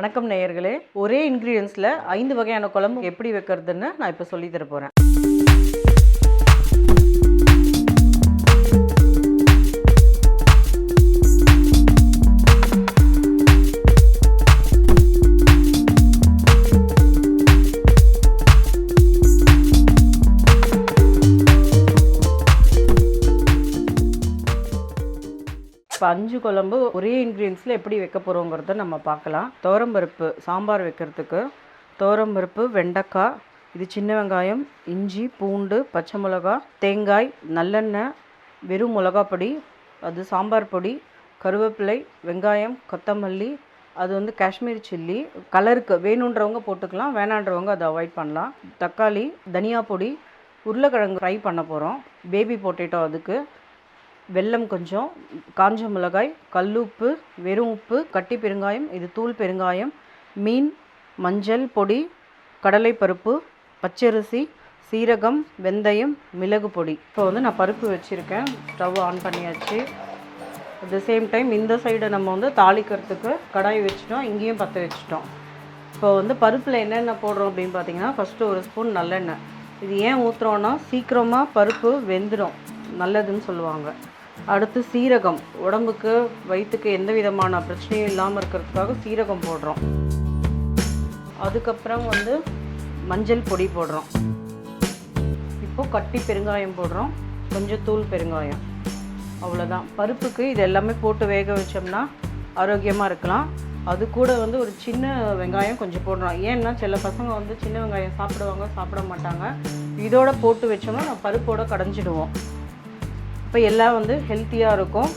வணக்கம் நேயர்களே. ஒரே இன்க்ரீடியன்ஸில் ஐந்து வகையான குழம்பு எப்படி வைக்கிறதுன்னு நான் இப்போ சொல்லி தர போகிறேன் இப்போ அஞ்சு குழம்பு ஒரே இன்க்ரீடியன்ஸில் எப்படி வைக்க போகிறோங்கிறத நம்ம பார்க்கலாம். துவரம்பருப்பு சாம்பார் வைக்கிறதுக்கு துவரம்பருப்பு வெண்டைக்காய் இது சின்ன வெங்காயம் இஞ்சி பூண்டு பச்சை மிளகா தேங்காய் நல்லெண்ணெய் வெறும் மிளகா பொடி அது சாம்பார் பொடி கருவேப்பிலை வெங்காயம் கொத்தமல்லி அது வந்து காஷ்மீர் சில்லி. கலருக்கு வேணுன்றவங்க போட்டுக்கலாம் வேணான்றவங்க அதை அவாய்ட் பண்ணலாம். தக்காளி தனியா பொடி உருளைக்கிழங்கு ஃப்ரை பண்ண போகிறோம் பேபி பொட்டேட்டோ அதுக்கு. வெல்லம் கொஞ்சம் காஞ்ச மிளகாய் கல்லுப்பு வெறும் உப்பு கட்டி பெருங்காயம் இது தூள் பெருங்காயம் மீன் மஞ்சள் பொடி கடலைப்பருப்பு பச்சரிசி சீரகம் வெந்தயம் மிளகு பொடி. இப்போ வந்து நான் பருப்பு வச்சுருக்கேன். ஸ்டவ் ஆன் பண்ணியாச்சு. அட் த சேம் டைம் இந்த சைடை நம்ம வந்து தாளிக்கிறதுக்கு கடாய் வச்சிட்டோம் இங்கேயும் பற்ற வச்சிட்டோம். இப்போ வந்து பருப்பில் என்னென்ன போடுறோம் அப்படின்னு பார்த்தீங்கன்னா ஃபஸ்ட்டு ஒரு ஸ்பூன் நல்லெண்ணெய். இது ஏன் ஊற்றுறோன்னா சீக்கிரமாக பருப்பு வெந்துடும் நல்லதுன்னு சொல்லுவாங்க. அடுத்து சீரகம். உடம்புக்கு வயிற்றுக்கு எந்த விதமான பிரச்சனையும் இல்லாமல் இருக்கிறதுக்காக சீரகம் போடுறோம். அதுக்கப்புறம் வந்து மஞ்சள் பொடி போடுறோம். இப்போது கட்டி பெருங்காயம் போடுறோம். கொஞ்சம் தூள் பெருங்காயம். அவ்வளோதான் பருப்புக்கு இது எல்லாமே போட்டு வேக வச்சோம்னா ஆரோக்கியமாக இருக்கலாம். அது கூட வந்து ஒரு சின்ன வெங்காயம் கொஞ்சம் போடுறோம். ஏன்னா சில பசங்க வந்து சின்ன வெங்காயம் சாப்பிடுவாங்க சாப்பிட மாட்டாங்க. இதோட போட்டு வச்சோம்னா நம்ம பருப்போட கடைஞ்சிடுவோம். இப்போ எல்லாம் வந்து ஹெல்த்தியாக இருக்கும்.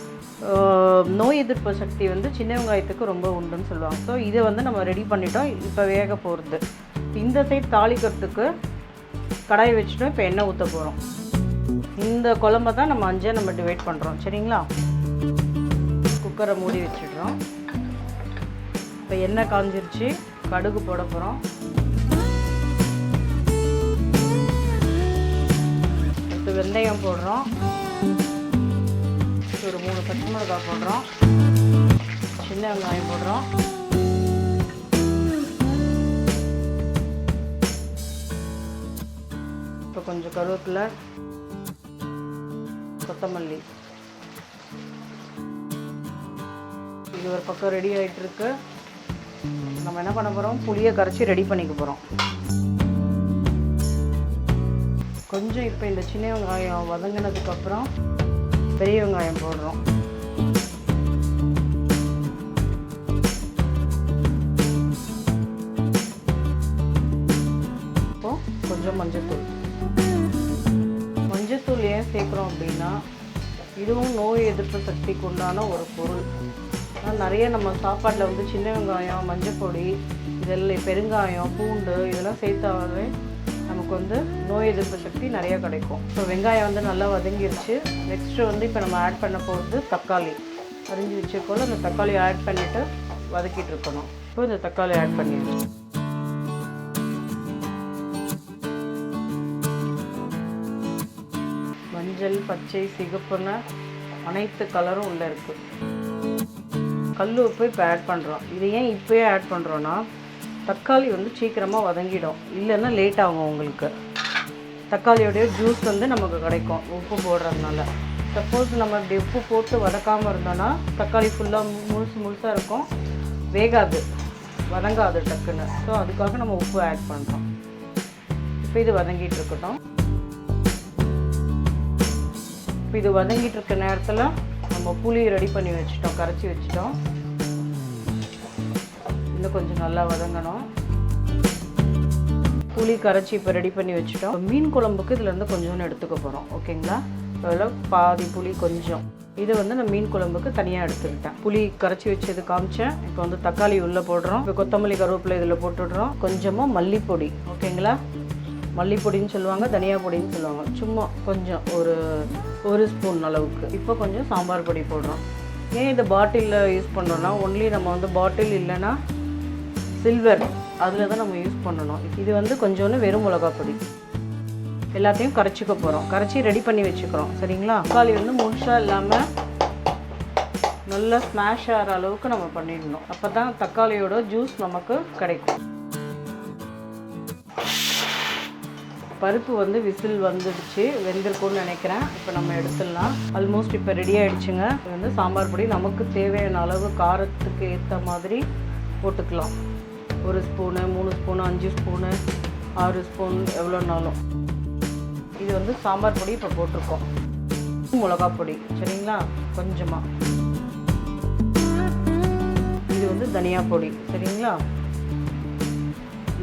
நோய் எதிர்ப்பு சக்தி வந்து சின்ன வெங்காயத்துக்கு ரொம்ப உண்டுன்னு சொல்லுவாங்க. ஸோ இதை வந்து நம்ம ரெடி பண்ணிட்டோம். இப்போ வேக போகிறது இந்த சைட் தாளிக்கிறதுக்கு கடாயை வச்சுட்டோம் இப்போ எண்ணெய் ஊற்ற போகிறோம் இந்த குழம்ப தான் நம்ம அஞ்சே நம்ம டிவைட் பண்ணுறோம் சரிங்களா? குக்கரை மூடி வச்சிடுறோம். இப்போ எண்ணெய் காஞ்சிருச்சு. கடுகு போட போகிறோம் இப்போ வெந்தயம் போடுறோம். ஒரு மூணு பச்சை மிளகாய் போடுறோம். சின்ன வெங்காயம் போடுறோம். இப்போ கொஞ்சம் கருவேப்பிலை கொத்தமல்லி. இது ஒரு பக்கம் ரெடி ஆகிட்டு இருக்கு. நம்ம என்ன பண்ண போகிறோம் புளியை கரைச்சி ரெடி பண்ணிக்க போகிறோம் கொஞ்சம் இப்போ இந்த சின்ன வெங்காயம் வதங்கினதுக்கப்புறம் பெரிய வெங்காயம் போடுறோம். இப்போ கொஞ்சம் மஞ்சத்தூள். மஞ்சத்தூள் ஏன் சேர்க்குறோம் அப்படின்னா இதுவும் நோய் எதிர்ப்பு சக்திக்கு உண்டான ஒரு பொருள். ஆனால் நிறைய நம்ம சாப்பாட்டில் வந்து சின்ன வெங்காயம் மஞ்சப்பொடி இதெல்லாம் பெருங்காயம் பூண்டு இதெல்லாம் சேர்த்தாவே நமக்கு வந்து நோய் எதிர்ப்பு சக்தி நிறையா கிடைக்கும். ஸோ வெங்காயம் வந்து நல்லா வதங்கிருச்சு. நெக்ஸ்ட்டு வந்து இப்போ நம்ம ஆட் பண்ண போகிறது தக்காளி. அரிஞ்சு வச்சிருக்கோம்ல அந்த தக்காளி ஆட் பண்ணிவிட்டு வதக்கிட்டு இருக்கணும். இப்போ இந்த தக்காளி ஆட் பண்ணிடுறோம் மஞ்சள் பச்சை சிகப்புன்னு அனைத்து கலரும் உள்ளே இருக்குது கல் உப்பு இப்போ ஆட் பண்ணுறோம் இது ஏன் இப்போயே ஆட் பண்ணுறோன்னா தக்காளி வந்து சீக்கிரமாக வதங்கிடும். இல்லைன்னா லேட் ஆகும் உங்களுக்கு. தக்காளியோடைய ஜூஸ் வந்து நமக்கு கிடைக்கும் உப்பு போடுறதுனால. சப்போஸ் நம்ம இப்படி உப்பு போட்டு வதக்காமல் இருந்தோன்னா தக்காளி ஃபுல்லாக முழுசு முழுசாக இருக்கும். வேகாது வதங்காது டக்குன்னு. ஸோ அதுக்காக நம்ம உப்பு ஆட் பண்ணுறோம் இப்போ இது வதங்கிட்டு இருக்கட்டும். இப்போ இது வதங்கிட்டு இருக்க நேரத்தில் நம்ம புளி ரெடி பண்ணி வச்சிட்டோம் கரைச்சி வச்சிட்டோம். இன்னும் கொஞ்சம் நல்லா வதங்கணும். புளி கரைச்சி இப்போ ரெடி பண்ணி வச்சுட்டோம். மீன் குழம்புக்கு இதுலேருந்து கொஞ்சோன்னு எடுத்துக்க போகிறோம் ஓகேங்களா அதில் பாதி புளி கொஞ்சம். இதை வந்து நான் மீன் குழம்புக்கு தனியாக எடுத்துக்கிட்டேன். புளி கரைச்சி வச்சது காமிச்சேன். இப்போ வந்து தக்காளி உள்ளே போடுறோம். இப்போ கொத்தமல்லி கருவேப்பிலை இதில் போட்டுடுறோம். கொஞ்சமாக மல்லிப்பொடி. ஓகேங்களா மல்லிப்பொடின்னு சொல்லுவாங்க தனியா பொடின்னு சொல்லுவாங்க. சும்மா கொஞ்சம் ஒரு ஒரு ஸ்பூன் அளவுக்கு. இப்போ கொஞ்சம் சாம்பார் பொடி போடுறோம். ஏன் இதை பாட்டிலில் யூஸ் பண்ணுறோன்னா ஒன்லி நம்ம வந்து பாட்டில் இல்லைன்னா சில்வர் அதில் தான் நம்ம யூஸ் பண்ணணும். இது வந்து கொஞ்சோண்டு வெறும் மிளகா பொடி. எல்லாத்தையும் கரைச்சிக்க போகிறோம் கரைச்சி ரெடி பண்ணி வச்சுக்கிறோம். சரிங்களா? தக்காளி வந்து முழுசாக இல்லாமல் நல்லா ஸ்மாஷ் ஆகிற அளவுக்கு நம்ம பண்ணிடணும். அப்போ தான் தக்காளியோட ஜூஸ் நமக்கு கிடைக்கும். பருப்பு வந்து விசில் வந்துடுச்சு. வெந்திருக்கும்னு நினைக்கிறேன். இப்போ நம்ம எடுத்துடலாம். ஆல்மோஸ்ட் இப்போ ரெடி ஆகிடுச்சுங்க இது வந்து சாம்பார் பொடி. நமக்கு தேவையான அளவு காரத்துக்கு ஏற்ற மாதிரி போட்டுக்கலாம். ஒரு ஸ்பூனு மூணு ஸ்பூனு அஞ்சு ஸ்பூனு ஆறு ஸ்பூன் எவ்வளோனாலும். இது வந்து சாம்பார் பொடி இப்போ போட்டிருக்கோம். மிளகா பொடி சரிங்களா? கொஞ்சமாக இது வந்து தனியா பொடி சரிங்களா?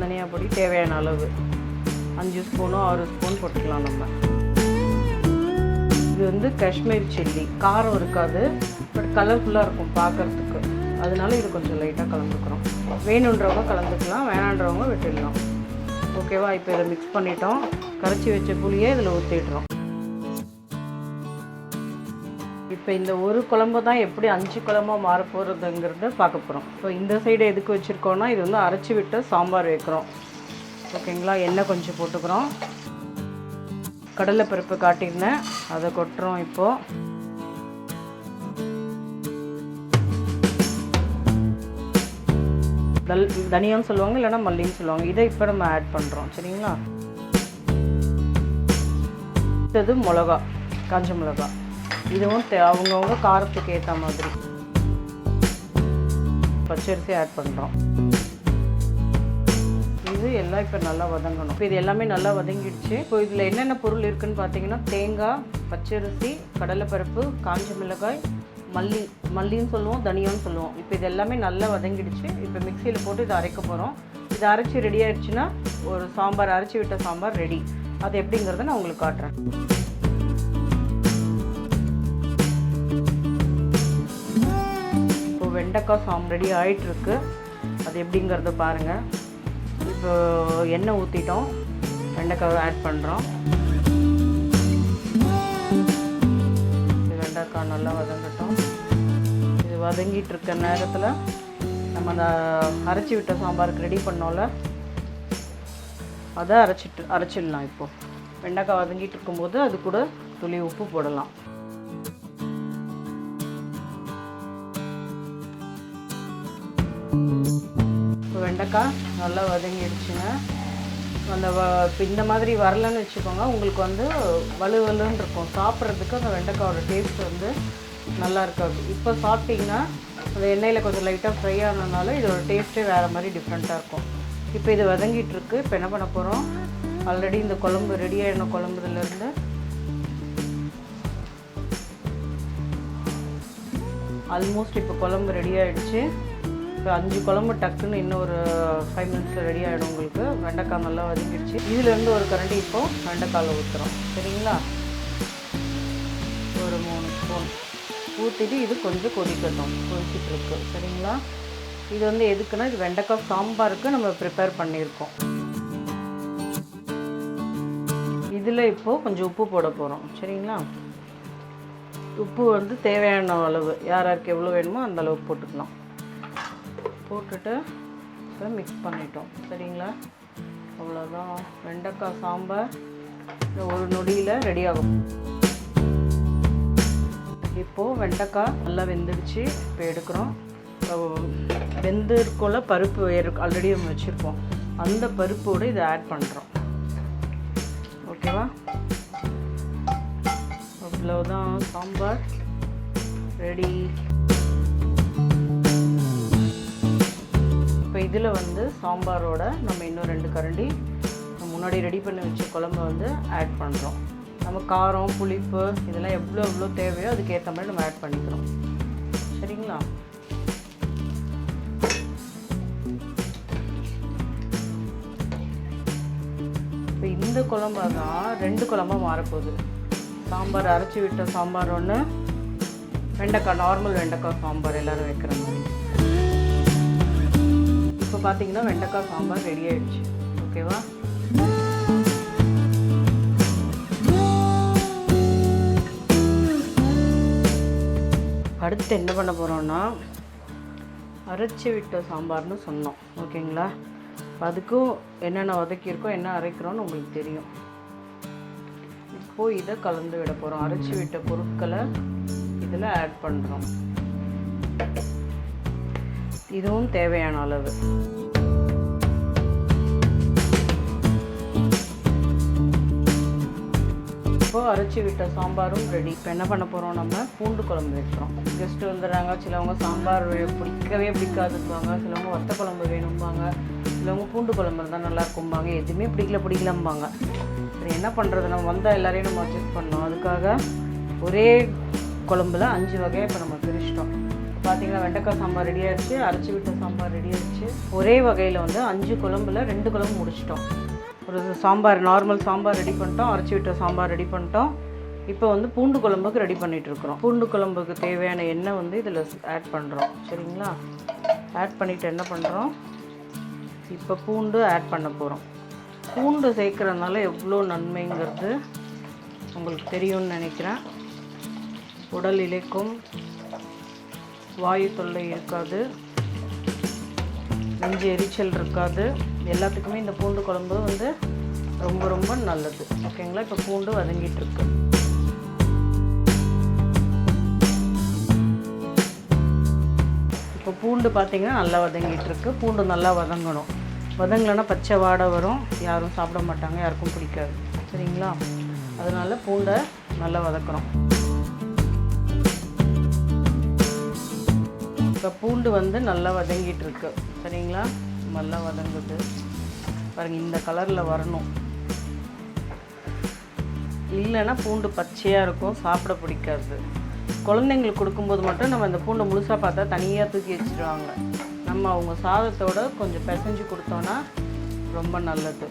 தனியா பொடி தேவையான அளவு. அஞ்சு ஸ்பூனோ ஆறு ஸ்பூன் போட்டுக்கலாம் நம்ம. இது வந்து காஷ்மீர் சில்லி. காரம் இருக்காது பட் கலர்ஃபுல்லாக இருக்கும் பார்க்கறதுக்கு அதனால இது கொஞ்சம் லைட்டாக கலந்துக்கிறோம். வேணுன்றவங்க கலந்துக்கலாம் வேணான்றவங்க விட்டுடலாம். ஓகேவா இப்போ இதை மிக்ஸ் பண்ணிட்டோம். கரைச்சி வச்ச புளியை இதில் ஊற்றிடுறோம் இப்போ இந்த ஒரு குழம்பு தான் எப்படி அஞ்சு குழம்பாக மாற போகிறதுங்கிறத பார்க்க போகிறோம் ஸோ இந்த சைடு எதுக்கு வச்சுருக்கோன்னா இது வந்து அரைச்சி விட்டு சாம்பார் வைக்கிறோம். ஓகேங்களா எண்ணெய் கொஞ்சம் போட்டுக்கிறோம். கடலைப்பருப்பு காட்டியிருந்தேன். அதை கொட்டுறோம் இப்போது தல் தனியான்னு சொல்லுவாங்க இல்லைன்னா மல்லின்னு சொல்லுவாங்க. இதை இப்போ நம்ம ஆட் பண்ணுறோம் சரிங்களா? அடுத்தது மிளகா காஞ்ச மிளகா. இதுவும் தே அவங்கவுங்க காரத்துக்கு ஏற்ற மாதிரி. பச்சரிசி ஆட் பண்ணுறோம் இது எல்லாம் இப்போ நல்லா வதங்கணும். இப்போ இது எல்லாமே நல்லா வதங்கிடுச்சு. இப்போ இதில் என்னென்ன பொருள் இருக்குன்னு பார்த்தீங்கன்னா தேங்காய் பச்சரிசி கடலைப்பருப்பு காஞ்ச மிளகாய் மல்லி மல்லின்னு சொல்லுவோம் தனியான்னு சொல்லுவோம். இப்போ இது எல்லாமே நல்லா வதங்கிடுச்சு. இப்போ மிக்சியில் போட்டு இதை அரைக்க போகிறோம் இது அரைச்சி ரெடி ஆயிடுச்சுன்னா ஒரு சாம்பார் அரைச்சி விட்ட சாம்பார் ரெடி அது எப்படிங்கிறத நான் உங்களுக்கு காட்டுறேன். இப்போ வெண்டைக்காய் சாம் ரெடி ஆகிட்டுருக்கு அது எப்படிங்கிறத பாருங்கள் இப்போ எண்ணெய் ஊற்றிட்டோம் வெண்டைக்காய் ஆட் பண்ணுறோம் இது நல்லா வதங்கட்டும். இது வதங்கிட்டு இருக்க நேரத்தில் நம்ம அந்த அரைச்சி விட்ட சாம்பாருக்கு ரெடி பண்ணோம்ல? அதை அரைச்சிட்டு அரைச்சிடலாம் இப்போது வெண்டைக்காய் வதங்கிட்டு இருக்கும்போது அது கூட துளி உப்பு போடலாம். இப்போ வெண்டைக்காய் நல்லா வதங்கிடுச்சுங்க. அந்த வ இப்போ இந்த மாதிரி வரலன்னு வச்சுக்கோங்க உங்களுக்கு வந்து வலுவலுன்னு இருக்கும். சாப்பிட்றதுக்கு அந்த வெண்டைக்காயோட டேஸ்ட் வந்து நல்லா இருக்காது. இப்போ சாப்பிட்டிங்கன்னா அந்த எண்ணெயில் கொஞ்சம் லைட்டாக ஃப்ரை ஆனதுனால இதோட டேஸ்ட்டே வேறு மாதிரி டிஃப்ரெண்ட்டாக இருக்கும். இப்போ இது வதங்கிட்டுருக்கு இப்போ என்ன பண்ண போகிறோம் ஆல்ரெடி இந்த குழம்பு ரெடி ஆகின குழம்புலேருந்து ஆல்மோஸ்ட் இப்போ குழம்பு ரெடி ஆகிடுச்சு இப்போ அஞ்சு குழம்பு டக்குன்னு இன்னும் ஒரு ஃபைவ் மினிட்ஸில் ரெடி ஆகிடும் உங்களுக்கு. வெண்டைக்காய் நல்லா வதங்கிடுச்சு இதுலேருந்து ஒரு கரண்டி இப்போ வெண்டைக்காயில் ஊற்றுறோம் சரிங்களா? ஒரு மூணு ஸ்பூன் ஊற்றிட்டு இது கொஞ்சம் கொதிக்கட்டும். கொதிச்சிட்டு இருக்கு. சரிங்களா? இது வந்து எதுக்குன்னா இது வெண்டைக்காய் சாம்பாருக்கு நம்ம ப்ரிப்பேர் பண்ணியிருக்கோம். இதில் இப்போது கொஞ்சம் உப்பு போட போகிறோம் சரிங்களா? உப்பு வந்து தேவையான அளவு. யார் யாருக்கு எவ்வளோ வேணுமோ அந்த அளவுக்கு போட்டுக்கலாம். போட்டுட்டு இப்போ மிக்ஸ் பண்ணிட்டோம். சரிங்களா? அவ்வளோதான் வெண்டைக்காய் சாம்பார் இந்த ஒரு நொடியில் ரெடி ஆகும். இப்போது வெண்டைக்காய் நல்லா வெந்துடுச்சு. இப்போ எடுக்கிறோம். வெந்து இருக்கோல பருப்பு ஆல்ரெடி நம்ம வச்சுருப்போம். அந்த பருப்போடு இதை ஆட் பண்ணுறோம் ஓகேவா? அவ்வளோதான் சாம்பார் ரெடி இதில் வந்து சாம்பாரோட நம்ம இன்னும் ரெண்டு கரண்டி முன்னாடி ரெடி பண்ணி வச்ச குழம்பு வந்து ஆட் பண்ணுறோம் நம்ம காரம் புளிப்பு இதெல்லாம் எவ்வளோ எவ்வளோ தேவையோ அதுக்கேற்ற மாதிரி நம்ம ஆட் பண்ணிக்கிறோம். சரிங்களா? இப்போ இந்த குழம்பா தான் ரெண்டு குழம்பாக மாறப்போகுது. சாம்பார் அரைச்சி விட்ட சாம்பார் ஒன்று வெண்டைக்காய் நார்மல் வெண்டைக்காய் சாம்பார் எல்லோரும் வைக்கிற மாதிரி. இப்போ பார்த்தீங்கன்னா வெண்டைக்காய் சாம்பார் ரெடி ஆயிடுச்சு. ஓகேவா அடுத்து என்ன பண்ண போகிறோன்னா அரைச்சி விட்ட சாம்பார்னு சொன்னோம். ஓகேங்களா அதுக்கும் என்னென்ன வதக்கியிருக்கோ என்ன அரைக்கிறோன்னு உங்களுக்கு தெரியும். இப்போது இதை கலந்து விட போகிறோம் அரைச்சி விட்ட பொருட்களை இதில் ஆட் பண்ணுறோம் இதுவும் தேவையான அளவு. இப்போ அரைச்சி விட்ட சாம்பாரும் ரெடி இப்போ என்ன பண்ண போகிறோம் நம்ம பூண்டு குழம்பு வைக்கிறோம். கெஸ்ட்டு வந்துடுறாங்க. சிலவங்க சாம்பார் பிடிக்கவே பிடிக்காதுப்பாங்க சிலவங்க வத்த குழம்பு வேணும்பாங்க. சிலவங்க பூண்டு குழம்பு இருந்தால் நல்லா இருக்கும்பாங்க. எதுவுமே பிடிக்கல பிடிக்கலம்பாங்க. சரி என்ன பண்ணுறது நம்ம வந்தால் எல்லாரையும் நம்ம அட்ஜஸ்ட் பண்ணோம் அதுக்காக ஒரே குழம்புல அஞ்சு வகையாக இப்போ நம்ம பார்த்தீங்கன்னா வெண்டைக்காய் சாம்பார் ரெடி ஆயிடுச்சு அரைச்சி விட்ட சாம்பார் ரெடி ஆயிடுச்சு. ஒரே வகையில் வந்து அஞ்சு குழம்புல ரெண்டு குழம்பு முடிச்சிட்டோம். ஒரு சாம்பார் நார்மல் சாம்பார் ரெடி பண்ணிட்டோம் அரைச்சி விட்ட சாம்பார் ரெடி பண்ணிட்டோம். இப்போ வந்து பூண்டு குழம்புக்கு ரெடி பண்ணிகிட்டு இருக்கிறோம். பூண்டு குழம்புக்கு தேவையான எண்ணெய் வந்து இதில் ஆட் பண்ணுறோம் சரிங்களா? ஆட் பண்ணிவிட்டு என்ன பண்ணுறோம் இப்போ பூண்டு ஆட் பண்ண போகிறோம் பூண்டு சேர்க்குறதுனால எவ்வளோ நன்மைங்கிறது உங்களுக்கு தெரியும்னு நினைக்கிறேன். உடல் இழைக்கும் வாயு தொல்லை இருக்காது. நெஞ்சு எரிச்சல் இருக்காது. எல்லாத்துக்குமே இந்த பூண்டு குழம்பு வந்து ரொம்ப ரொம்ப நல்லது. ஓகேங்களா இப்போ பூண்டு வதங்கிட்டு இருக்கு. இப்போ பூண்டு பார்த்தீங்கன்னா நல்லா வதங்கிட்டு இருக்கு. பூண்டு நல்லா வதங்கணும். வதங்கலைன்னா பச்சை வாடை வரும். யாரும் சாப்பிட மாட்டாங்க. யாருக்கும் பிடிக்காது. சரிங்களா? அதனால பூண்டை நல்லா வதக்கணும். இப்போ பூண்டு வந்து நல்லா வதங்கிட்டுருக்கு. சரிங்களா? நல்லா வதங்குது. பாருங்கள் இந்த கலரில் வரணும். இல்லைன்னா பூண்டு பச்சையாக இருக்கும் சாப்பிட பிடிக்காது. குழந்தைங்களுக்கு கொடுக்கும்போது மட்டும் நம்ம இந்த பூண்டை முழுசாக பார்த்தா தனியாக தூக்கி வச்சுருவாங்க. நம்ம அவங்க சாதத்தோட கொஞ்சம் பிசைஞ்சு கொடுத்தோன்னா ரொம்ப நல்லது.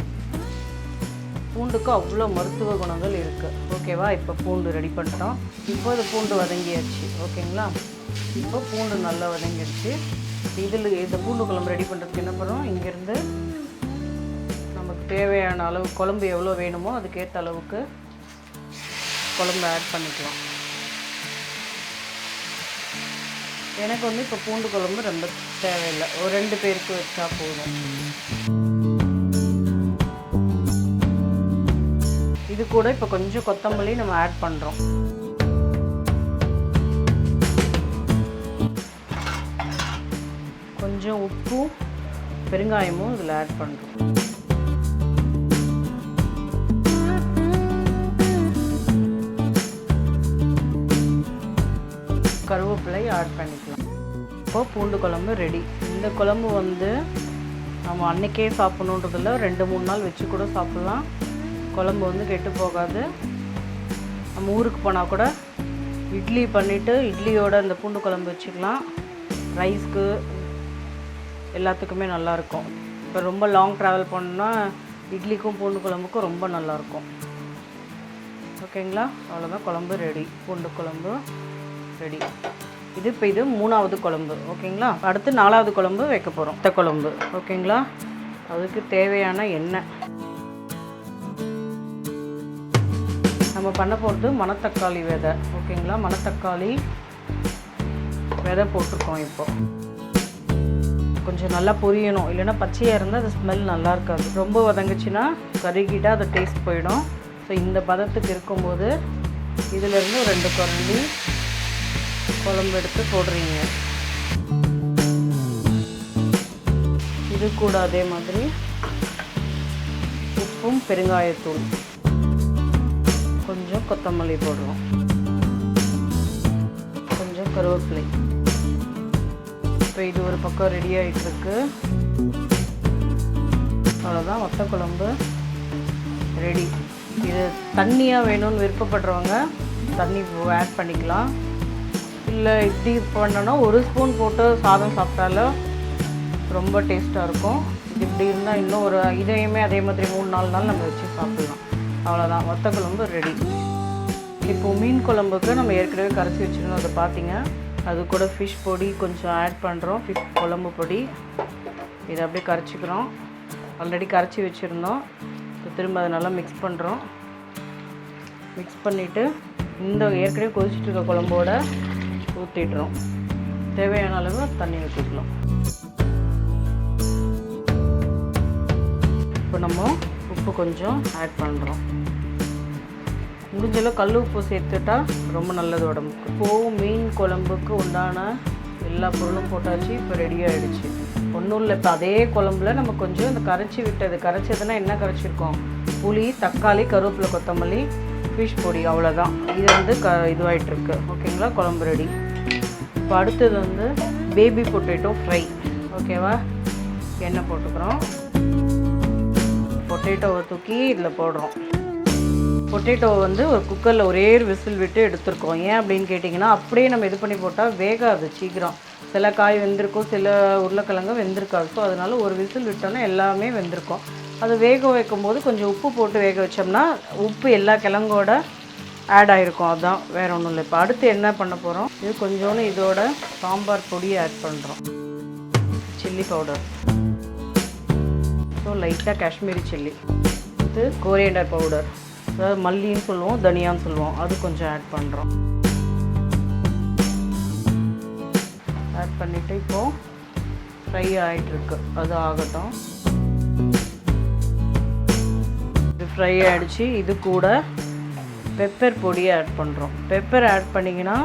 பூண்டுக்கு அவ்வளோ மருத்துவ குணங்கள் இருக்குது ஓகேவா? இப்போ பூண்டு ரெடி பண்ணிட்டோம். இப்போது பூண்டு வதங்கியாச்சு. ஓகேங்களா? இப்போ பூண்டு நல்லா வதங்கிடுச்சு. இதில் இந்த பூண்டு குழம்பு ரெடி பண்ணுறதுக்கு என்ன பண்ணுறோம் இங்கேருந்து நமக்கு தேவையான அளவு குழம்பு எவ்வளோ வேணுமோ அதுக்கேற்ற அளவுக்கு குழம்பு ஆட் பண்ணிக்கலாம். எனக்கு வந்து இப்போ பூண்டு குழம்பு ரொம்ப தேவையில்லை. ஒரு ரெண்டு பேருக்கு வச்சா போதும். இது கூட இப்போ கொஞ்சம் கொத்தமல்லி நம்ம ஆட் பண்ணுறோம் கொஞ்சம் உப்பும் பெருங்காயமும் இதில் ஆட் பண்ணுறோம். கருவேப்பிலை ஆட் பண்ணிக்கலாம். இப்போ பூண்டு குழம்பு ரெடி இந்த குழம்பு வந்து நம்ம அன்னைக்கே சாப்பிட்ணுன்றதில்ல ரெண்டு மூணு நாள் வச்சு கூட சாப்பிட்லாம். குழம்பு வந்து கெட்டு போகாது. நம்ம ஊருக்கு போனால் கூட இட்லி பண்ணிவிட்டு இட்லியோட இந்த பூண்டு குழம்பு வச்சுக்கலாம். ரைஸ்க்கு எல்லாத்துக்குமே நல்லாயிருக்கும். இப்போ ரொம்ப லாங் ட்ராவல் பண்ணோன்னா இட்லிக்கும் பூண்டு குழம்புக்கும் ரொம்ப நல்லாயிருக்கும். ஓகேங்களா? அவ்வளோதான் குழம்பு ரெடி பூண்டு குழம்பு ரெடி இது இப்போ இது மூணாவது குழம்பு. ஓகேங்களா? அடுத்து நாலாவது குழம்பு வைக்க போகிறோம் வத்த குழம்பு. ஓகேங்களா? அதுக்கு தேவையான எண்ணெய். நம்ம பண்ண போகிறது மணத்தக்காளி விதை. ஓகேங்களா? மணத்தக்காளி விதை போட்டிருக்கோம் இப்போ. கொஞ்சம் நல்லா பொரியணும். இல்லைன்னா பச்சையாக இருந்தால் அது ஸ்மெல் நல்லா இருக்காது. ரொம்ப வதங்குச்சுன்னா கருகிட்டால் அது டேஸ்ட் போயிடும். ஸோ இந்த பதத்துக்கு இருக்கும்போது இதிலேருந்து ஒரு ரெண்டு குரண்டி குழம்பு எடுத்து போடுறீங்க. இது கூட அதே மாதிரி உப்பும் பெருங்காயத்தூள். கொஞ்சம் கொத்தமல்லி போடுறோம். கொஞ்சம் கருவேப்பிலை. இப்போ இது ஒரு பக்கம் ரெடி ஆகிட்டுருக்கு அவ்வளோதான் வத்த குழம்பு ரெடி இது தண்ணியாக வேணும்னு விருப்பப்படுறவங்க தண்ணி ஆட் பண்ணிக்கலாம். இல்லை இப்படி பண்ணோன்னா ஒரு ஸ்பூன் போட்டு சாதம் சாப்பிட்டாலும் ரொம்ப டேஸ்ட்டாக இருக்கும். இது இப்படி இருந்தால் இன்னும் ஒரு இதையுமே அதே மாதிரி மூணு நாலு நாள் நம்ம வச்சு சாப்பிட்லாம். அவ்வளோதான் வத்த குழம்பு ரெடி இப்போது மீன் குழம்புக்கு நம்ம ஏற்கனவே கரைச்சி வச்சுருந்தோம் அதை பார்த்தீங்க. அது கூட ஃபிஷ் பொடி கொஞ்சம் ஆட் பண்ணுறோம் ஃபிஷ் குழம்பு பொடி. இதை அப்படியே கரைச்சிக்கிறோம். ஆல்ரெடி கரைச்சி வச்சுருந்தோம். இப்போ திரும்ப அதை நல்லா மிக்ஸ் பண்ணுறோம் மிக்ஸ் பண்ணிவிட்டு இந்த ஏற்கனவே கொதிச்சுட்டு இருக்க குழம்போட ஊற்றிடுறோம் தேவையான அளவு தண்ணி ஊற்றிக்கலாம் இப்போ நம்ம உப்பு கொஞ்சம் ஆட் பண்ணுறோம் முடிஞ்சளவு கல் உப்பு சேர்த்துட்டா ரொம்ப நல்லது உடம்புக்கு. இப்போது மீன் குழம்புக்கு உண்டான எல்லா பொருளும் போட்டாச்சு இப்போ ரெடி ஆகிடுச்சு ஒன்றும் இல்லை இப்போ அதே குழம்புல நம்ம கொஞ்சம் இந்த கரைச்சி விட்டது. கரைச்சதுன்னா என்ன கரைச்சிருக்கோம்? புளி தக்காளி கருவேப்பிலை கொத்தமல்லி ஃபிஷ் பொடி அவ்வளோதான் இது வந்து க இதுவாகிட்டுருக்கு ஓகேங்களா? குழம்பு ரெடி இப்போ அடுத்தது வந்து பேபி பொட்டேட்டோ ஃப்ரை ஓகேவா? எண்ணெய் போட்டுக்கிறோம். பொட்டேட்டோவை தூக்கி இதில் போடுறோம். பொட்டேட்டோ வந்து ஒரு குக்கரில் ஒரே ஒரு விசில் விட்டு எடுத்துருக்கோம். ஏன் அப்படின்னு கேட்டிங்கன்னா அப்படியே நம்ம இது பண்ணி போட்டால் வேகாது சீக்கிரம். சில காய் வெந்திருக்கும் சில உருளைக்கிழங்கு வெந்திருக்காது. ஸோ அதனால் ஒரு விசில் விட்டோன்னா எல்லாமே வெந்திருக்கும். அது வேக வைக்கும் போது கொஞ்சம் உப்பு போட்டு வேக வச்சோம்னா உப்பு எல்லா கிழங்கோட ஆட் ஆகிருக்கும் அதுதான் வேறு ஒன்றும் இல்லை. இப்போ அடுத்து என்ன பண்ண போகிறோம் இது கொஞ்சோன்னு இதோட சாம்பார் பொடியை ஆட் பண்ணுறோம் சில்லி பவுடர் ஸோ லைட்டாக காஷ்மீரி சில்லி இது கோரியண்டர் பவுடர் மல்லின்னு சொல்லுவோம் தனியான்னு சொல்லுவோம். அது கொஞ்சம் ஆட் பண்ணுறோம் ஆட் பண்ணிவிட்டு இப்போது ஃப்ரை ஆகிட்டுருக்கு அது ஆகட்டும். இது ஃப்ரை ஆகிடுச்சு இது கூட பெப்பர் பொடியை ஆட் பண்ணுறோம் பெப்பர் ஆட் பண்ணிங்கன்னா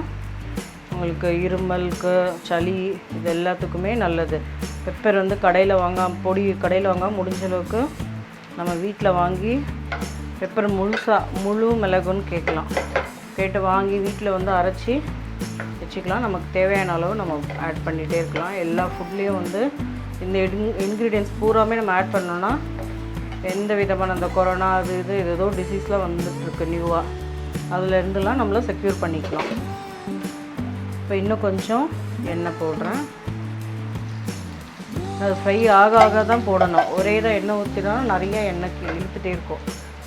உங்களுக்கு இருமலுக்கு சளி இது எல்லாத்துக்குமே நல்லது. பெப்பர் வந்து கடையில் வாங்க பொடி கடையில் வாங்காம முடிஞ்ச அளவுக்கு நம்ம வீட்டில் வாங்கி பெப்பர் முழுசாக முழு மிளகுன்னு கேட்கலாம். கேட்டு வாங்கி வீட்டில் வந்து அரைச்சி வச்சுக்கலாம். நமக்கு தேவையான அளவு நம்ம ஆட் பண்ணிகிட்டே இருக்கலாம். எல்லா ஃபுட்லேயும் வந்து இந்த இன்க்ரீடியன்ஸ் பூராமே நம்ம ஆட் பண்ணோன்னா எந்த விதமான அந்த கொரோனா அது இது ஏதோ டிசீஸ்லாம் வந்துட்டுருக்கு நியூவாக அதுலேருந்துலாம் நம்மள செக்யூர் பண்ணிக்கலாம். இப்போ இன்னும் கொஞ்சம் எண்ணெய் போடுறேன். அது ஃப்ரை ஆக ஆக தான் போடணும். ஒரே தான் எண்ணெய் ஊற்றினா நிறைய எண்ணெய் இழுத்துகிட்டே இருக்கும்.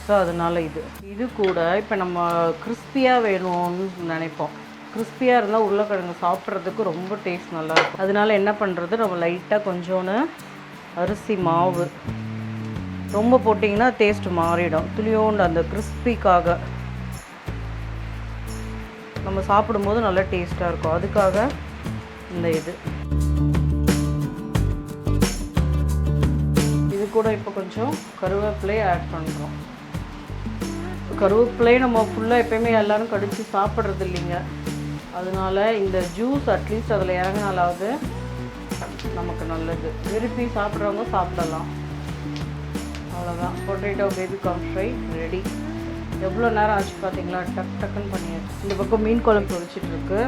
ஸோ அதனால இது. இது கூட இப்போ நம்ம கிறிஸ்பியாக வேணும்னு நினைப்போம். கிறிஸ்பியாக இருந்தால் உருளைக்கிழங்கு சாப்பிட்றதுக்கு ரொம்ப டேஸ்ட் நல்லாயிருக்கும் அதனால என்ன பண்ணுறது நம்ம லைட்டாக கொஞ்சோன்னு அரிசி மாவு. ரொம்ப போட்டிங்கன்னா டேஸ்ட் மாறிடும். துளியோண்டு அந்த கிறிஸ்பிக்காக நம்ம சாப்பிடும்போது நல்லா டேஸ்ட்டாக இருக்கும். அதுக்காக இந்த இது. இது கூட இப்போ கொஞ்சம் கருவேப்பிலையை ஆட் பண்ணுறோம் கருவேப்பிலையும் நம்ம ஃபுல்லாக எப்பயுமே எல்லோரும் கடித்து சாப்பிட்றது இல்லைங்க. அதனால இந்த ஜூஸ் அட்லீஸ்ட் அதில் இறங்கினாலாவது நமக்கு நல்லது. விரும்பி சாப்பிட்றவங்க சாப்பிடலாம். அவ்வளோதான் potato baby corn fry ready எவ்வளோ நேரம் ஆச்சு பார்த்தீங்களா டக் டக்குன்னு பண்ணியாச்சு. இந்த பக்கம் மீன் குழம்பு பொரிச்சிட்ருக்கு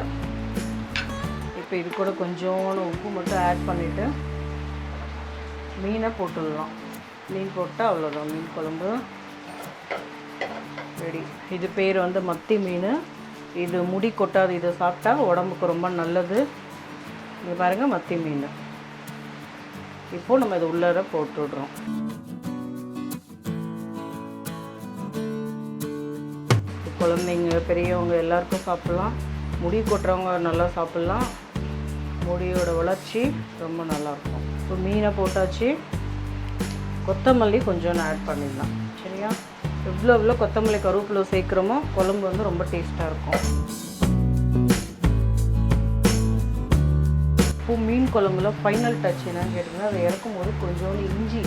இப்போ இது கூட கொஞ்சோண்டு உப்பு மட்டும் ஆட் பண்ணிவிட்டு மீனை போட்டுடலாம். மீன் போட்டால் அவ்வளோதான் மீன் குழம்பு. ரெடி இது பேர் வந்து மத்தி மீன். இது முடி கொட்டாது இதை சாப்பிட்டா உடம்புக்கு ரொம்ப நல்லது. இது பாருங்கள் மத்தி மீன். இப்போது நம்ம இது உள்ளார போட்டுடுறோம். குழந்தைங்க பெரியவங்க எல்லாருக்கும் சாப்பிட்லாம். முடி கொட்டுறவங்க நல்லா சாப்பிட்லாம். முடியோட வளர்ச்சி ரொம்ப நல்லாயிருக்கும் இப்போ மீனை போட்டாச்சு. கொத்தமல்லி கொஞ்சம் ஆட் பண்ணிடலாம். சரியா? எவ்வளோ எவ்வளோ கொத்தமல்லி கருவேப்பிலை சேர்க்குறோமோ குழம்பு வந்து ரொம்ப டேஸ்ட்டாக இருக்கும். இப்போ மீன் குழம்புல ஃபைனல் டச் என்னன்னு கேட்டிங்கன்னா அதை இறக்கும் போது கொஞ்சோண்டு இஞ்சி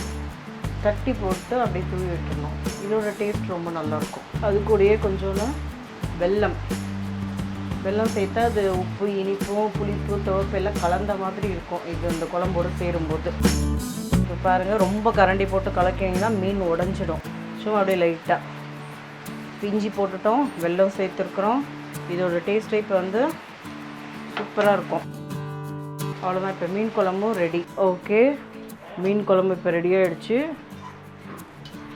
தட்டி போட்டு அப்படியே தூவி விட்டுருணும் இதோட டேஸ்ட் ரொம்ப நல்லாயிருக்கும். அது கூடயே கொஞ்சோண்டு வெல்லம். வெல்லம் சேர்த்தா அது உப்பு இனிப்பும் புளிப்பு துவப்பு எல்லாம் கலந்த மாதிரி இருக்கும். இது இந்த குழம்போடு சேரும்போது. இப்போ பாருங்கள் ரொம்ப கரண்டி போட்டு கலக்கிங்கன்னா மீன் உடஞ்சிடும். சும்மா அப்படியே லைட்டாக இஞ்சி போட்டுட்டோம் வெல்லம் சேர்த்துருக்குறோம். இதோட டேஸ்ட்டே இப்போ வந்து சூப்பராக இருக்கும். அவ்வளோதான் இப்போ மீன் குழம்பும் ரெடி ஓகே மீன் குழம்பு இப்போ ரெடி ஆயிடுச்சு.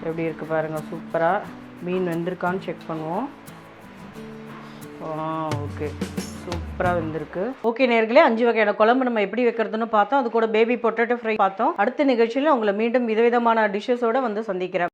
எப்படி இருக்குது பாருங்கள் சூப்பராக மீன் வெந்திருக்கான்னு செக் பண்ணுவோம். ஓகே சூப்பராக வந்திருக்கு. ஓகே நேர்களே அஞ்சு வகையான குழம்பு நம்ம எப்படி வைக்கிறதுன்னு பார்த்தோம். அது கூட பேபி பொட்டேட்டோ ஃப்ரை பார்த்தோம். அடுத்த நிகழ்ச்சியில் உங்களை மீண்டும் விதவிதமான டிஷ்ஷஸோடு வந்து சந்திக்கிறேன்.